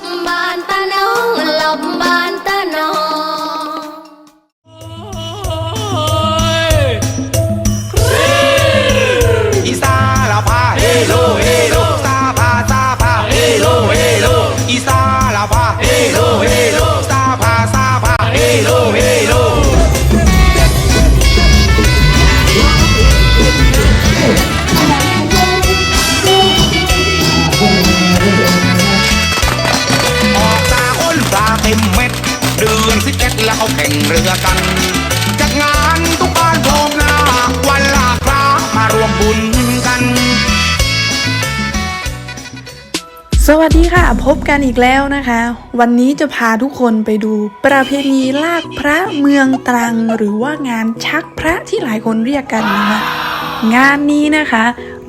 บบานตาน้องหลบบานตา สวัสดีค่ะ พบกันอีกแล้วนะคะ วันนี้จะพาทุกคนไปดู ประเพณีลากพระเมืองตรัง หรือว่างานชักพระที่หลายคนเรียกกันนะคะงานนี้นะคะ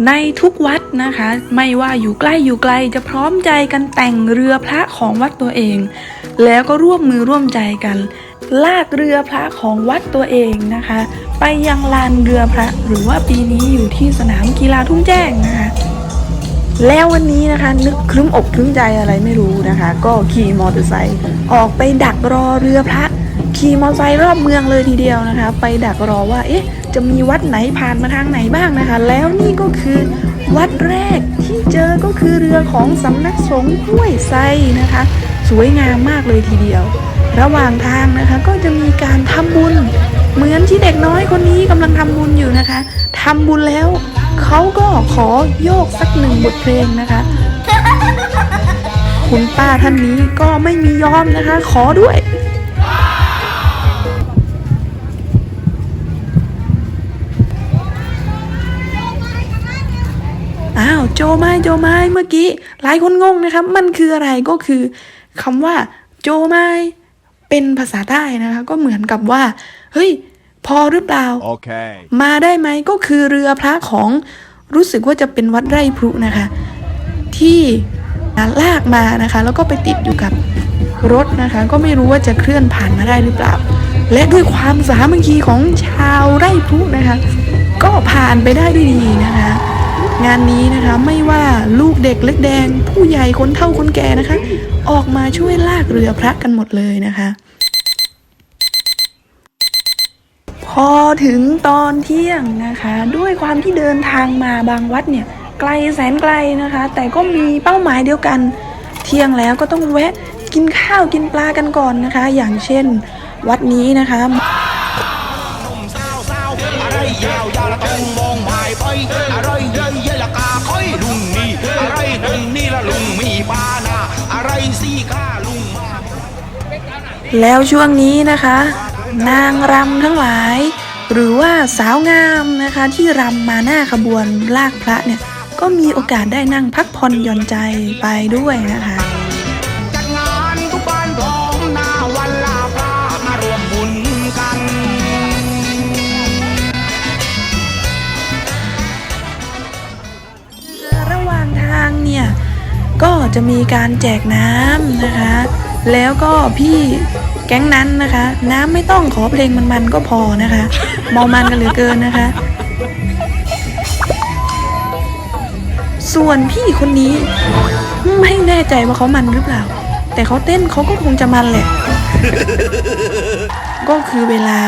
ในทุกวัดนะคะ ไม่ว่าอยู่ใกล้อยู่ไกลจะพร้อมใจกันแต่งเรือพระของวัดตัวเอง แล้วก็ร่วมมือร่วมใจกัน ลากเรือพระของวัดตัวเองนะคะ ไปยังลานเรือพระ หรือว่าปีนี้อยู่ที่สนามกีฬาทุ่งแจ้งนะคะ แล้ววันนี้นะคะ นึกครึ้มอกครึ้มใจอะไรไม่รู้นะคะ ก็ขี่มอเตอร์ไซค์ออกไปดักรอเรือพระขี่มอเตอร์ไซค์รอบเมืองเลยทีเดียวนะคะ ไปดักรอว่าเอ๊ะจะมีวัดไหนผ่านมาทางไหนบ้างนะคะ แล้วนี่ก็คือวัดแรกที่เจอก็คือเรือของสำนักสงฆ์ห้วยไซนะคะ สวยงามมากเลยทีเดียว ระหว่างทางนะคะก็จะมีการทำบุญ เหมือนที่เด็กน้อยคนนี้กำลังทำบุญอยู่นะคะทำบุญแล้วเขาก็ขอโยกสักหนึ่งบทเพลงนะคะ คุณป้าท่านนี้ก็ไม่มียอมนะคะ ขอด้วยอ้าวโจไม้โจไม้เมื่อกี้หลายคนงงนะครับ มันคืออะไรก็คือ คำว่าโจไม้เป็นภาษาใต้นะคะ ก็เหมือนกับว่า เฮ้ย พอหรือเปล่า Okay. มาได้ไหมก็คือเรือพระของรู้สึกว่าจะเป็นวัดไร่พรุนะคะ ที่ลากมานะคะ แล้วก็ไปติดอยู่กับรถนะคะ ก็ไม่รู้ว่าจะเคลื่อนผ่านมาได้หรือเปล่า และด้วยความสามัคคีของชาวไร่พรุนะคะ ก็ผ่านไปได้ด้วยดีนะคะ งานนี้นะคะ ไม่ว่าลูกเด็กเล็กแดง ผู้ใหญ่คนเฒ่าคนแก่นะคะ ออกมาช่วยลากเรือพระกันหมดเลยนะคะ พอถึงตอนเที่ยงนะคะ ด้วยความที่เดินทางมาบางวัดเนี่ย ไกลแสนไกลนะคะ แต่ก็มีเป้าหมายเดียวกัน เที่ยงแล้วก็ต้องแวะกินข้าวกินปลากันก่อนนะคะ อย่างเช่น วัดนี้นะคะอะไรยาวยาวละต้องมองหายไปอะไรเยอ แล้วช่วงนี้นะคะ นางรำทั้งหลาย หรือว่าสาวงามนะคะที่รำมาหน้าขบวนลากพระเนี่ย ก็มีโอกาสได้นั่งพักผ่อนหย่อนใจไปด้วยนะคะจัดงานทุกบ้านพร้อมหน้าวันลาพระมารวมบุญกันระหว่างทางเนี่ย ก็จะมีการแจกน้ำนะคะ แล้วก็พี่ แก๊งนั้นนะคะ น้ำไม่ต้องขอเพลงมันๆก็พอนะคะมอมันกันเหลือเกินนะคะ ส่วนพี่คนนี้ ไม่แน่ใจว่าเขามันหรือเปล่า แต่เขาเต้นเขาก็คงจะมันแหละ ก็คือเวลา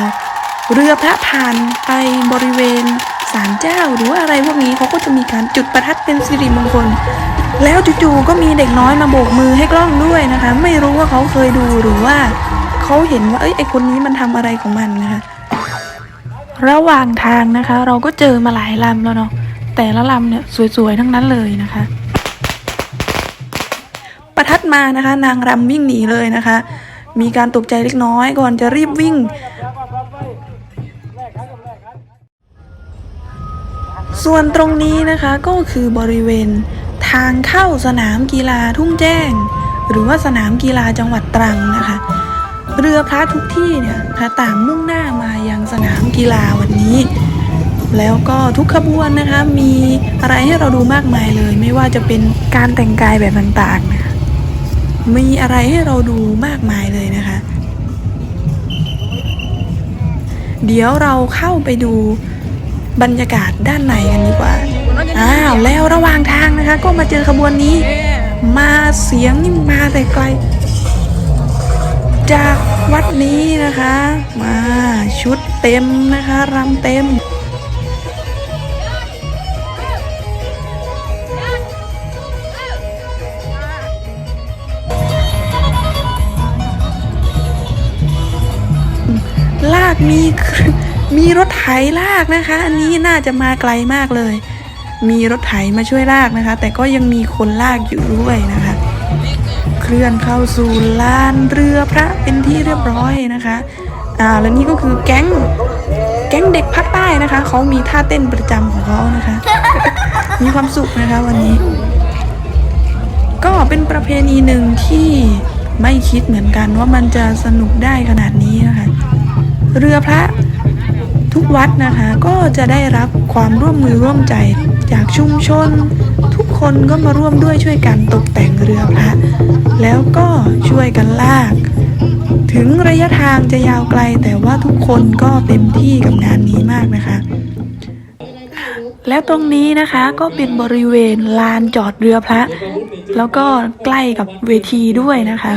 เรือพระผ่านไปบริเวณศาลเจ้าหรือว่าอะไรพวกนี้เขาก็จะมีการจุดประทัดเป็นสิริมงคล แล้วจู่ๆก็มีเด็กน้อยมาโบกมือให้กล้องด้วยนะคะ ไม่รู้ว่าเขาเคยดูหรือว่า เขาเห็นว่าเอ้ยไอคนนี้มันทำอะไรของมันนะคะระหว่างทางนะคะ เราก็เจอมาหลายลำแล้วเนาะแต่ละลำเนี่ยสวยๆทั้งนั้นเลยนะคะ ประทัดมานะคะ นางรำวิ่งหนีเลยนะคะ มีการตกใจเล็กน้อยก่อนจะรีบวิ่ง ส่วนตรงนี้นะคะก็คือบริเวณทางเข้าสนามกีฬาทุ่งแจ้ง หรือว่าสนามกีฬาจังหวัดตรังนะคะ เรือพระทุกที่เนี่ยนะต่างมุ่งหน้ามายังสนามกีฬาวันนี้ แล้วก็ทุกขบวนนะคะมีอะไรให้เราดูมากมายเลย ไม่ว่าจะเป็นการแต่งกายแบบต่างๆนะคะมีอะไรให้เราดูมากมายเลยนะคะ เดี๋ยวเราเข้าไปดูบรรยากาศด้านในกันดีกว่า อ้าวแล้วระหว่างทางนะคะ ก็มาเจอขบวนนี้ มาเสียงนี่มาแต่ไกล จากวัดนี้นะคะ มาชุดเต็มนะคะรำเต็มลากมีมีรถไถลากนะคะ อันนี้น่าจะมาไกลมากเลย มีรถไถมาช่วยลากนะคะ แต่ก็ยังมีคนลากอยู่ด้วยนะคะ เคลื่อนเข้าสู่ลานเรือพระเป็นที่เรียบร้อยนะคะอ่าแล้วนี่ก็คือแก๊งแก๊งเด็กภาคใต้นะคะเขามีท่าเต้นประจำของเขานะคะ มีความสุขนะคะวันนี้ ก็เป็นประเพณีหนึ่งที่ไม่คิดเหมือนกันว่ามันจะสนุกได้ขนาดนี้นะคะ เรือพระทุกวัดนะคะก็จะได้รับความร่วมมือร่วมใจจากชุมชนทุก คนก็มาร่วมด้วยช่วยกันตกแต่งเรือพระ แล้วก็ช่วยกันลาก ถึงระยะทางจะยาวไกลแต่ว่าทุกคนก็เต็มที่กับงานนี้มากนะคะ แล้วตรงนี้นะคะก็เป็นบริเวณลานจอดเรือพระ แล้วก็ใกล้กับเวทีด้วยนะคะ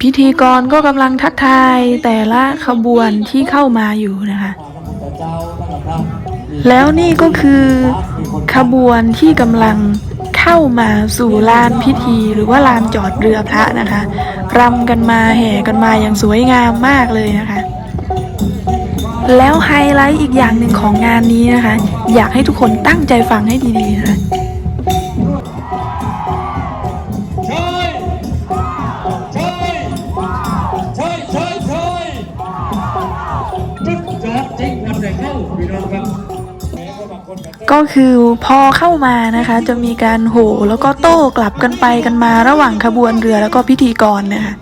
พิธีกรก็กำลังทักทายแต่ละขบวนที่เข้ามาอยู่นะคะแล้วนี่ก็คือขบวนที่กำลัง เข้ามาสู่ลานพิธีหรือว่าลานจอดเรือพระนะคะรำกันมาแห่กันมาอย่างสวยงามมากเลยนะคะ แล้วไฮไลท์อีกอย่างหนึ่งของงานนี้นะคะ อยากให้ทุกคนตั้งใจฟังให้ดีๆนะคะ ก็คือพอเข้ามานะคะ จะมีการโห่แล้วก็โต้กลับกันไปกันมาระหว่างขบวนเรือแล้วก็พิธีกรนะคะ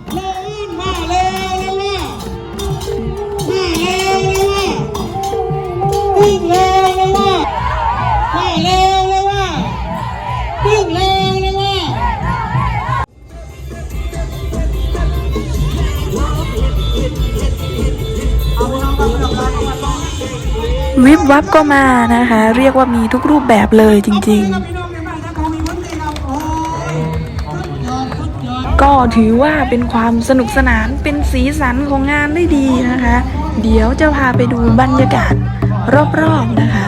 วิบวับก็มานะคะ เรียกว่ามีทุกรูปแบบเลยจริง ๆ ก็ถือว่าเป็นความสนุกสนานเป็นสีสันของงานได้ดีนะคะ เดี๋ยวจะพาไปดูบรรยากาศรอบๆนะคะ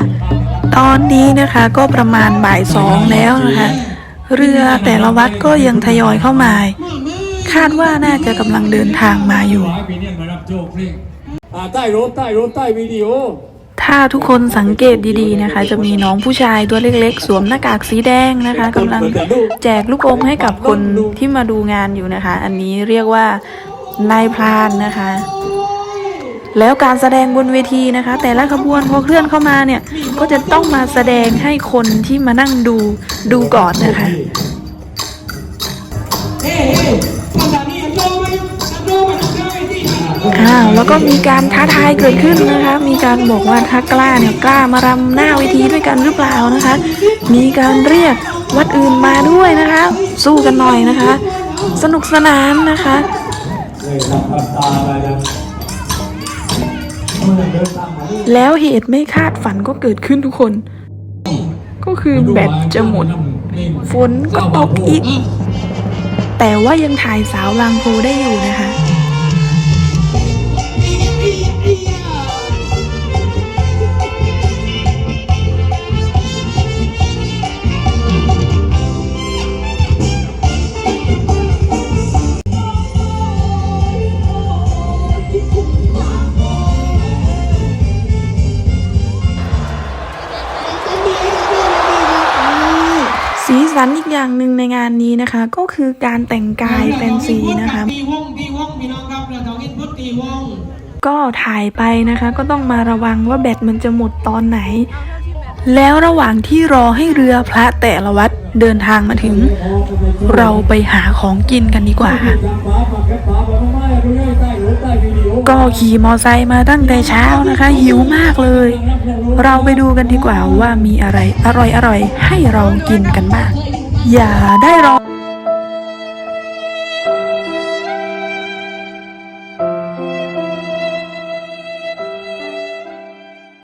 ตอนนี้นะคะก็ประมาณบ่ายสองแล้วนะคะ เรือแต่ละวัดก็ยังทยอยเข้ามาคาดว่าน่าจะกำลังเดินทางมาอยู่ใต้รูปใต้รูปใต้วิดีโอ ถ้าทุกคนสังเกตดีๆนะคะ จะมีน้องผู้ชายตัวเล็กๆ สวมหน้ากากสีแดงนะคะกำลังแจกลูกอมให้กับคนที่มาดูงานอยู่นะคะ อันนี้เรียกว่านายพรานนะคะ แล้วการแสดงบนเวทีนะคะ แต่ละขบวนพอเคลื่อนเข้ามาเนี่ย ก็จะต้องมาแสดงให้คนที่มานั่งดูดูก่อนนะคะ อ้าวแล้วก็มีการท้าทายเกิดขึ้นนะคะ มีการบอกว่าถ้ากล้าเนี่ยกล้ามารำหน้าเวทีด้วยกันหรือเปล่านะคะ มีการเรียกวัดอื่นมาด้วยนะคะ สู้กันหน่อยนะคะ สนุกสนานนะคะแล้วเหตุไม่คาดฝันก็เกิดขึ้นทุกคน ก็คือแบตจะหมด ฝนก็ตกอีก แต่ว่ายังถ่ายสาวลางโพได้อยู่นะคะ นนี้นะคะก็คือการแต่งกายแฟนซีนะคะตีวงตีวงพี่น้องครับเราต้องกินพุทธตีวงก็ถ่ายไปนะคะก็ต้องมาระวังว่าแบตมันจะหมดตอนไหน แล้วระหว่างที่รอให้เรือพระแต่ละวัดเดินทางมาถึง เราไปหาของกินกันดีกว่า ก็ขี่มอไซค์มาตั้งแต่เช้านะคะ หิวมากเลย เราไปดูกันดีกว่าว่ามีอะไรอร่อยๆให้เรากินกันบ้าง อย่าได้รอ